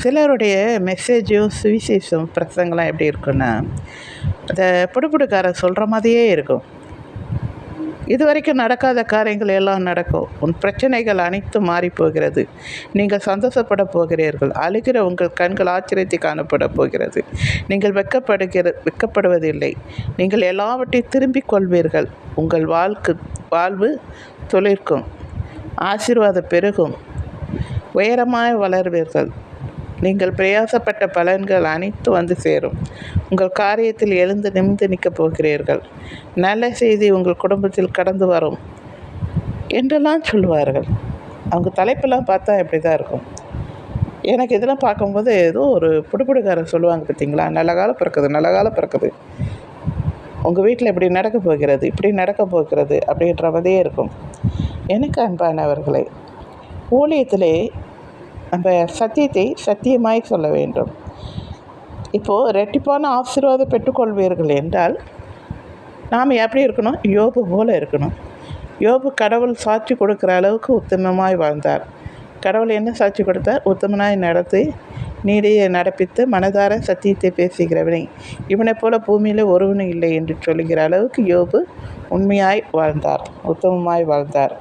சிலருடைய மெசேஜும் சுவிசேஷம் பிரசங்கெல்லாம் எப்படி இருக்குன்னா அதை புடுப்புடுக்காரர் சொல்கிற மாதிரியே இருக்கும். இது வரைக்கும் நடக்காத காரியங்கள் எல்லாம் நடக்கும். உன் பிரச்சனைகள் அனைத்தும் மாறி போகிறது. நீங்கள் சந்தோஷப்பட போகிறீர்கள். அழுகிற உங்கள் கண்கள் ஆச்சரியத்தை காணப்பட போகிறது. நீங்கள் வெக்கப்படுகிற வெக்கப்படுவதில்லை. நீங்கள் எல்லாவற்றையும் திரும்பிக் கொள்வீர்கள். உங்கள் வாழ்க்கு வாழ்வு தொழிற்கும் ஆசீர்வாதம் பெருகும். உயரமாய் வளர்வீர்கள். நீங்கள் பிரயாசப்பட்ட பலன்கள் அனைத்தும் வந்து சேரும். உங்கள் காரியத்தில் எழுந்து நிமிந்து நிற்கப் போகிறீர்கள். நல்ல செய்தி உங்கள் குடும்பத்தில் கடந்து வரும் என்றெல்லாம் சொல்லுவார்கள். அவங்க தலைப்பெல்லாம் பார்த்தா இப்படி தான் இருக்கும். எனக்கு இதெல்லாம் பார்க்கும்போது ஏதோ ஒரு புடுப்புடுக்காரன் சொல்லுவாங்க பார்த்தீங்களா? நல்ல காலம் பிறக்குது நல்ல காலம் பிறக்குது. உங்கள் வீட்டில் இப்படி நடக்க போகிறது இப்படி நடக்க போகிறது அப்படின்ற மாதிரியே இருக்கும். எனக்கு அன்பானவர்களே ஊழியத்திலே நம்ம சத்தியத்தை சத்தியமாய் சொல்ல வேண்டும். இப்போது ரெட்டிப்பான ஆசீர்வாதம் பெற்றுக்கொள்வீர்கள் என்றால் நாம் எப்படி இருக்கணும்? யோபு போல இருக்கணும். யோபு கடவுள் சாட்சி கொடுக்குற அளவுக்கு உத்தமமாய் வாழ்ந்தார். கடவுள் என்ன சாட்சி கொடுத்தார்? உத்தமனாய் நடத்தி நீடியை நடப்பித்து மனதார சத்தியத்தை பேசுகிறவனை. இவனைப் போல பூமியில் ஒருவனும் இல்லை என்று சொல்லுகிற அளவுக்கு யோபு உண்மையாய் வாழ்ந்தார் உத்தமமாய் வாழ்ந்தார்.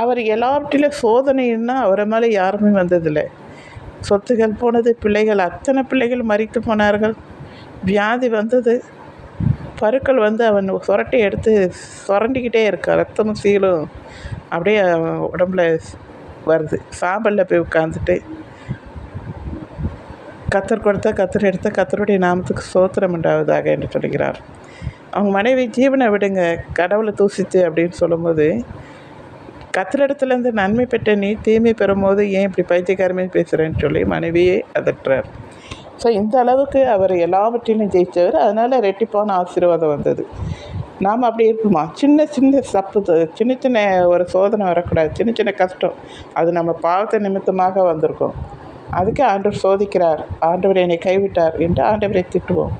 அவர் எல்லாவற்றிலும் சோதனைன்னா அவரை மேலே யாருமே வந்ததில்லை. சொத்துகள் போனது பிள்ளைகள் அத்தனை பிள்ளைகள் மறித்து போனார்கள். வியாதி வந்தது. பருக்கள் வந்து அவன் சுரட்டி எடுத்து சுரண்டிக்கிட்டே இருக்கா. ரத்தமும் சீலும் அப்படியே உடம்புல வருது. சாம்பலில் போய் உட்காந்துட்டு கத்தர் கொடுத்தா கத்தர் எடுத்த கத்தருடைய நாமத்துக்கு சோத்திரம் உண்டாவதாக என்று சொல்கிறார் அவங்க மனைவி ஜீவனை விடுங்க கடவுளை தூசித்து அப்படின்னு சொல்லும்போது கத்திரிடத்துலேருந்து நன்மை பெற்ற நீ தீமை பெறும்போது ஏன் இப்படி பைத்தியக்காரமே பேசுகிறேன்னு சொல்லி மனைவியே அதட்டுறார். ஸோ இந்த அளவுக்கு அவர் எல்லாவற்றிலும் ஜெயித்தவர். அதனால் ரெட்டிப்பான ஆசீர்வாதம் வந்தது. நாம் அப்படி இருக்குமா சின்ன சின்ன தப்பு சின்ன சின்ன ஒரு சோதனை வரக்கூடாது. சின்ன சின்ன கஷ்டம். அது நம்ம பாவத்தை நிமித்தமாக வந்திருக்கோம். அதுக்கு ஆண்டவர் சோதிக்கிறார். ஆண்டவர் என்னை கைவிட்டார் என்று ஆண்டவரை திட்டுவோம்.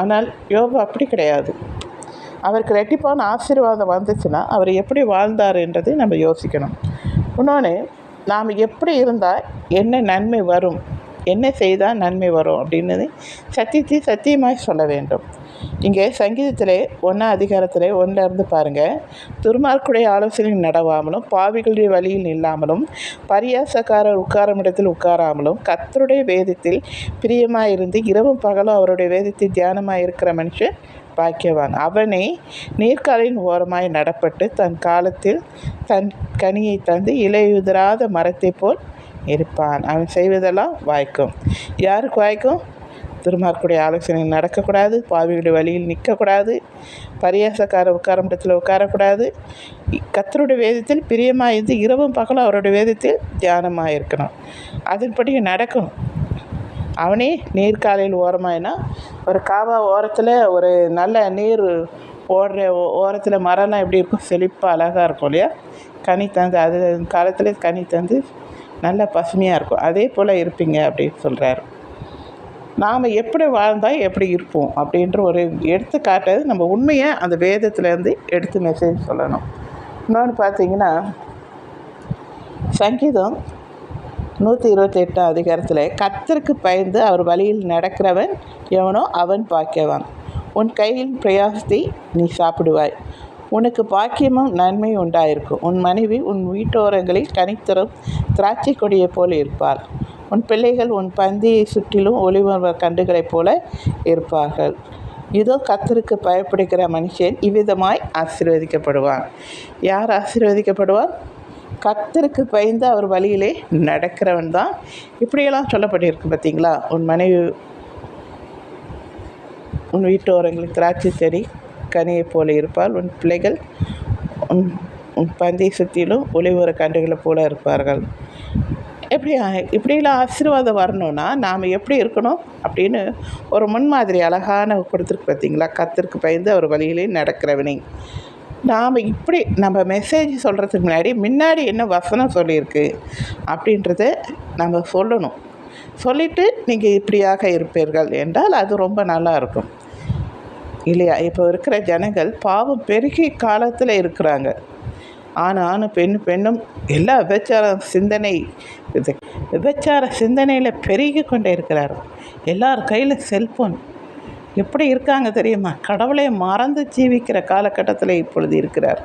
ஆனால் யோகா அப்படி கிடையாது. அவருக்கு ரெட்டிப்பான ஆசீர்வாதம் வந்துச்சுன்னா அவர் எப்படி வாழ்ந்தார் என்றதை நம்ம யோசிக்கணும். இன்னொன்று நாம் எப்படி இருந்தால் என்ன நன்மை வரும் என்ன செய்தால் நன்மை வரும் அப்படின்னு சத்தியத்தை சத்தியமாய் சொல்ல வேண்டும். இங்கே சங்கீதத்திலே ஒன்றா அதிகாரத்திலே ஒன்றில் இருந்து பாருங்கள் துர்மார்க்குடைய ஆலோசனை நடவாமலும் பாவிகளுடைய வழியில் நில்லாமலும் பரியாசக்காரர் உட்காரும் இடத்தில் உட்காராமலும் கத்தருடைய வேதத்தில் பிரியமாக இருந்து இரவும் பகலும் அவருடைய வேதத்தில் தியானமாக இருக்கிற மனுஷன் பாக்கியவான். அவனே நீர்க்காலின் ஓரமாய் நடப்பட்டு தன் காலத்தில் தன் கனியை தந்து இலையுதிராத மரத்தைப் போல் இருப்பான். அவன் செய்வதெல்லாம் வாய்க்கும். யாருக்கு வாய்க்கும்? திருமார்க்குடைய ஆலோசனை நடக்கக்கூடாது பாவியுடைய வழியில் நிற்கக்கூடாது பரியாசக்கார உட்காரம் இடத்துல உட்காரக்கூடாது. கத்தருடைய வேதத்தில் பிரியமாக இருந்து இரவும் பகலும் அவருடைய வேதத்தில் தியானமாக இருக்கணும் அதன்படி நடக்கணும். அவனே நீர்க்காலையில் ஓரமாயினா ஒரு காவா ஓரத்தில் ஒரு நல்ல நீர் ஓடுற ஓ- ஓரத்தில் மரம்லாம் எப்படி இருக்கும்? செழிப்பாக அழகாக இருக்கும் இல்லையா? கனி தந்து அது காலத்தில் கனி தந்து நல்ல பசுமையாக இருக்கும். அதே போல் இருப்பீங்க அப்படின்னு சொல்கிறாரு நாம் எப்படி வாழ்ந்தால் எப்படி இருப்போம்? அப்படின்ற ஒரு எடுத்துக்காட்டது நம்ம உண்மையை அந்த வேதத்துலேருந்து எடுத்து மெசேஜ் சொல்லணும். இன்னொன்று பார்த்தீங்கன்னா சங்கீதம் நூற்றி இருபத்தி எட்டாம் அதிகாரத்தில் கத்தருக்கு பயந்து அவர் வழியில் நடக்கிறவன் எவனோ அவன் பாக்கியவான். உன் கையில் பிரயாசத்தை நீ சாப்பிடுவாய். உனக்கு பாக்கியமும் நன்மை உண்டாயிருக்கும். உன் மனைவி உன் வீட்டோரங்களில் கனித்தரும் திராட்சை கொடியைப் போல இருப்பாள். உன் பிள்ளைகள் உன் பந்தியை சுற்றிலும் ஒளிமர்வ கண்டுகளைப் போல இருப்பார்கள். இதோ கத்தருக்கு பயப்படுகிற மனுஷன் இவ்விதமாய் ஆசீர்வதிக்கப்படுவான். யார் ஆசீர்வதிக்கப்படுவான் கத்தருக்கு பயந்து அவர் வழியிலே நடக்கிறவன் தான் இப்படியெல்லாம் சொல்லப்பட்டிருக்கு பார்த்தீங்களா? உன் மனைவி உன் வீட்டு ஓரங்களில் திராட்சை செடி கனியைப் போல இருப்பால் உன் பிள்ளைகள் உன் உன் பந்தை சுற்றிலும் ஒளிவுற கன்றுகளை போல இருப்பார்கள். எப்படி இப்படியெல்லாம் ஆசீர்வாதம் வரணும்னா நாம் எப்படி இருக்கணும் அப்படின்னு ஒரு முன்மாதிரி அழகான கொடுத்துருக்கு பார்த்தீங்களா? கத்திற்கு பயந்து அவர் வழியிலே நடக்கிறவனே. நாம் இப்படி நம்ம மெசேஜ் சொல்கிறதுக்கு முன்னாடி முன்னாடி என்ன வசனம் சொல்லியிருக்கு அப்படின்றத நம்ம சொல்லணும். சொல்லிவிட்டு நீங்கள் இப்படியாக இருப்பீர்கள் என்றால் அது ரொம்ப நல்லா இருக்கும். இல்லையா? இப்போ இருக்கிற ஜனங்கள் பாவம் பெருகி காலத்தில் இருக்கிறாங்க. ஆண் ஆணும் பெண் பெண்ணும் எல்லா விபச்சார சிந்தனை இது விபச்சார சிந்தனையில் பெருகி கொண்டே இருக்கிறார். எல்லார் கையில் செல்ஃபோன் எப்படி இருக்காங்க தெரியுமா? கடவுளை மறந்து ஜீவிக்கிற காலகட்டத்தில் இப்பொழுது இருக்கிறார்.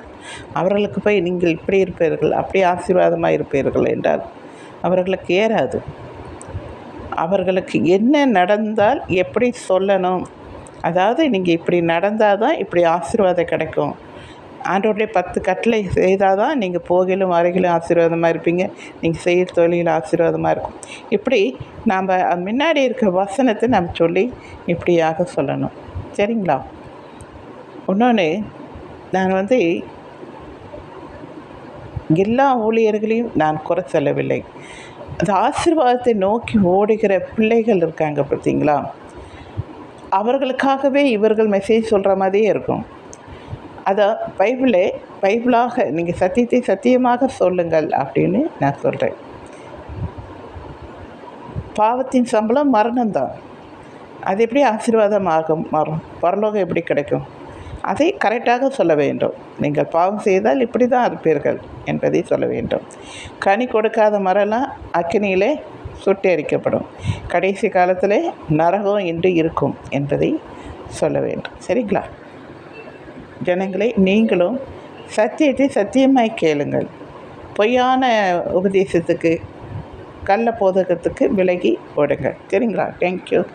அவர்களுக்கு போய் நீங்கள் இப்படி இருப்பீர்கள் அப்படி ஆசீர்வாதமாக இருப்பீர்கள் என்றால் அவர்களுக்கு ஏறாது. அவர்களுக்கு என்ன நடந்தால் எப்படி சொல்லணும்? அதாவது நீங்கள் இப்படி நடந்தால் தான் இப்படி ஆசீர்வாதம் கிடைக்கும். ஆண்டோடைய பத்து கட்டளை செய்தால் தான் நீங்கள் போகிலும் வரைகிலும் ஆசீர்வாதமாக இருப்பீங்க. நீங்கள் செய்கிற தொழில் ஆசீர்வாதமாக இருக்கும். இப்படி நாம் முன்னாடி இருக்க வசனத்தை நம்ம சொல்லி இப்படியாக சொல்லணும். சரிங்களா? இன்னொன்று நான் வந்து எல்லா ஊழியர்களையும் நான் குறை சொல்லவில்லை. அந்த ஆசீர்வாதத்தை நோக்கி ஓடுகிற பிள்ளைகள் இருக்காங்க பார்த்தீங்களா? அவர்களுக்காகவே இவர்கள் மெசேஜ் சொல்கிற மாதிரியே இருக்கும். அதை பைபிளே பைபிளாக நீங்கள் சத்தியத்தை சத்தியமாக சொல்லுங்கள் அப்படின்னு நான் சொல்கிறேன் பாவத்தின் சம்பளம் மரணம்தான். அது எப்படி ஆசீர்வாதமாகும் மாறும் பரலோகம் எப்படி கிடைக்கும்? அதை கரெக்டாக சொல்ல வேண்டும். நீங்கள் பாவம் செய்தால் இப்படி தான் இருப்பீர்கள் என்பதை சொல்ல வேண்டும். கனி கொடுக்காத மரம்லாம் அக்கினியிலே சுட்டெரிக்கப்படும். கடைசி காலத்தில் நரகம் என்று இருக்கும் என்பதை சொல்ல வேண்டும். சரிங்களா? ஜனங்களை நீங்களும் சத்தியத்தை சத்தியமாய் கேளுங்கள். பொய்யான உபதேசத்துக்கு கள்ள போதகத்துக்கு விலகி ஓடுங்கள். சரிங்களா? தேங்க்யூ